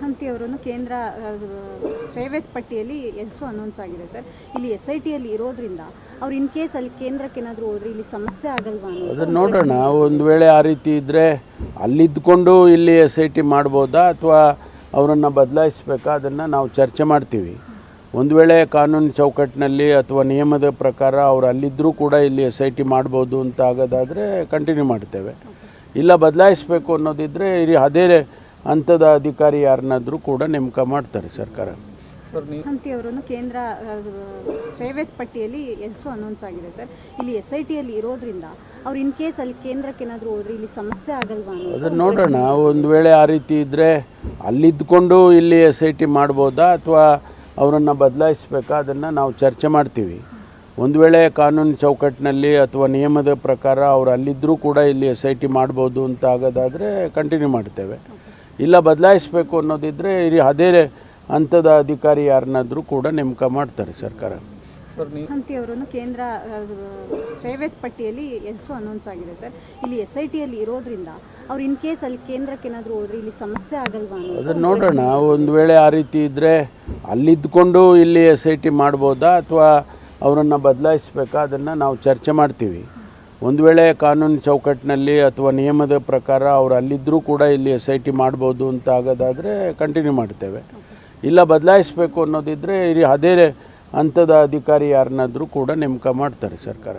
ಹಂತಿ ಅವರನ್ನು ಕೇಂದ್ರ ಸೇವೆಸ್ ಪಟ್ಟಿಯಲ್ಲಿ ಹೆಸರು ಅನೌನ್ಸ್ ಆಗಿದೆ ಸರ್. ಇಲ್ಲಿ ಎಸ್ ಐ ಟಿಯಲ್ಲಿ ಇರೋದ್ರಿಂದ ಅವ್ರು ಇನ್ ಕೇಸ್ ಅಲ್ಲಿ ಕೇಂದ್ರಕ್ಕೆ ಏನಾದರೂ ಹೋದ್ರೆ ಇಲ್ಲಿ ಸಮಸ್ಯೆ ಆಗಲ್ವಾ ಅದನ್ನು ನೋಡೋಣ. ಒಂದು ವೇಳೆ ಆ ರೀತಿ ಇದ್ದರೆ ಅಲ್ಲಿದ್ದುಕೊಂಡು ಇಲ್ಲಿ ಎಸ್ ಐ ಟಿ ಮಾಡ್ಬೋದಾ ಅಥವಾ ಅವರನ್ನು ಬದಲಾಯಿಸ್ಬೇಕಾ? ಅದನ್ನು ನಾವು ಚರ್ಚೆ ಮಾಡ್ತೀವಿ. ಒಂದು ವೇಳೆ ಕಾನೂನು ಚೌಕಟ್ಟಿನಲ್ಲಿ ಅಥವಾ ನಿಯಮದ ಪ್ರಕಾರ ಅವ್ರು ಅಲ್ಲಿದ್ದರೂ ಕೂಡ ಇಲ್ಲಿ ಎಸ್ ಐ ಟಿ ಮಾಡ್ಬೋದು ಅಂತ ಆಗೋದಾದರೆ ಕಂಟಿನ್ಯೂ ಮಾಡ್ತೇವೆ. ಇಲ್ಲ ಬದಲಾಯಿಸಬೇಕು ಅನ್ನೋದಿದ್ದರೆ ಇಲ್ಲಿ ಅದೇ ಹಂತದ ಅಧಿಕಾರಿ ಯಾರನ್ನಾದರೂ ಕೂಡ ನೇಮಕ ಮಾಡ್ತಾರೆ ಸರ್ಕಾರ. ಅವರನ್ನು ಕೇಂದ್ರ ಸೇವೆಸ್ ಪಟ್ಟಿಯಲ್ಲಿ ಹೆಸರು ಅನೌನ್ಸ್ ಆಗಿದೆ ಸರ್. ಇಲ್ಲಿ ಎಸ್ ಐ ಟಿಯಲ್ಲಿ ಇರೋದ್ರಿಂದ ಅವ್ರು ಇನ್ ಕೇಸ್ ಅಲ್ಲಿ ಕೇಂದ್ರಕ್ಕೆ ಏನಾದರೂ ಹೋದ್ರೆ ಇಲ್ಲಿ ಸಮಸ್ಯೆ ಆಗಲ್ವಾ ಅದನ್ನು ನೋಡೋಣ. ಒಂದು ವೇಳೆ ಆ ರೀತಿ ಇದ್ದರೆ ಅಲ್ಲಿದ್ದುಕೊಂಡು ಇಲ್ಲಿ ಎಸ್ ಐ ಟಿ ಮಾಡ್ಬೋದಾ ಅಥವಾ ಅವರನ್ನು ಬದಲಾಯಿಸಬೇಕಾ? ಅದನ್ನು ನಾವು ಚರ್ಚೆ ಮಾಡ್ತೀವಿ. ಒಂದು ವೇಳೆ ಕಾನೂನು ಚೌಕಟ್ಟಿನಲ್ಲಿ ಅಥವಾ ನಿಯಮದ ಪ್ರಕಾರ ಅವ್ರು ಅಲ್ಲಿದ್ದರೂ ಕೂಡ ಇಲ್ಲಿ ಎಸ್ ಐ ಟಿ ಮಾಡ್ಬೋದು ಅಂತ ಆಗೋದಾದರೆ ಕಂಟಿನ್ಯೂ ಮಾಡ್ತೇವೆ. ಇಲ್ಲ ಬದಲಾಯಿಸಬೇಕು ಅನ್ನೋದಿದ್ದರೆ ಇಲ್ಲಿ ಅದೇ ಹಂತದ ಅಧಿಕಾರಿ ಯಾರನ್ನಾದರೂ ಕೂಡ ನೇಮಕ ಮಾಡ್ತಾರೆ ಸರ್ಕಾರ. ಹಂತಿ ಅವರನ್ನು ಕೇಂದ್ರ ಸೇವೆಸ್ ಪಟ್ಟಿಯಲ್ಲಿ ಹೆಸರು ಅನೌನ್ಸ್ ಆಗಿದೆ ಸರ್. ಇಲ್ಲಿ ಎಸ್ ಐ ಟಿಯಲ್ಲಿ ಇರೋದ್ರಿಂದ ಅವ್ರು ಇನ್ ಕೇಸ್ ಅಲ್ಲಿ ಕೇಂದ್ರಕ್ಕೆ ಏನಾದರೂ ಹೋದ್ರೆ ಇಲ್ಲಿ ಸಮಸ್ಯೆ ಆಗಲ್ವಾ ಅದನ್ನು ನೋಡೋಣ. ಒಂದು ವೇಳೆ ಆ ರೀತಿ ಇದ್ದರೆ ಅಲ್ಲಿದ್ದುಕೊಂಡು ಇಲ್ಲಿ ಎಸ್ ಐ ಟಿ ಮಾಡ್ಬೋದಾ ಅಥವಾ ಅವರನ್ನು ಬದಲಾಯಿಸಬೇಕಾ? ಅದನ್ನು ನಾವು ಚರ್ಚೆ ಮಾಡ್ತೀವಿ. ಒಂದು ವೇಳೆ ಕಾನೂನು ಚೌಕಟ್ಟಿನಲ್ಲಿ ಅಥವಾ ನಿಯಮದ ಪ್ರಕಾರ ಅವರು ಅಲ್ಲಿದ್ದರೂ ಕೂಡ ಇಲ್ಲಿ ಎಸ್ ಐ ಟಿ ಮಾಡ್ಬೋದು ಅಂತ ಆಗೋದಾದರೆ ಕಂಟಿನ್ಯೂ ಮಾಡ್ತೇವೆ. ಇಲ್ಲ ಬದಲಾಯಿಸಬೇಕು ಅನ್ನೋದಿದ್ದರೆ ಅದೇ ಹಂತದ ಅಧಿಕಾರಿ ಯಾರನ್ನಾದರೂ ಕೂಡ ನೇಮಕ ಮಾಡ್ತಾರೆ ಸರ್ಕಾರ.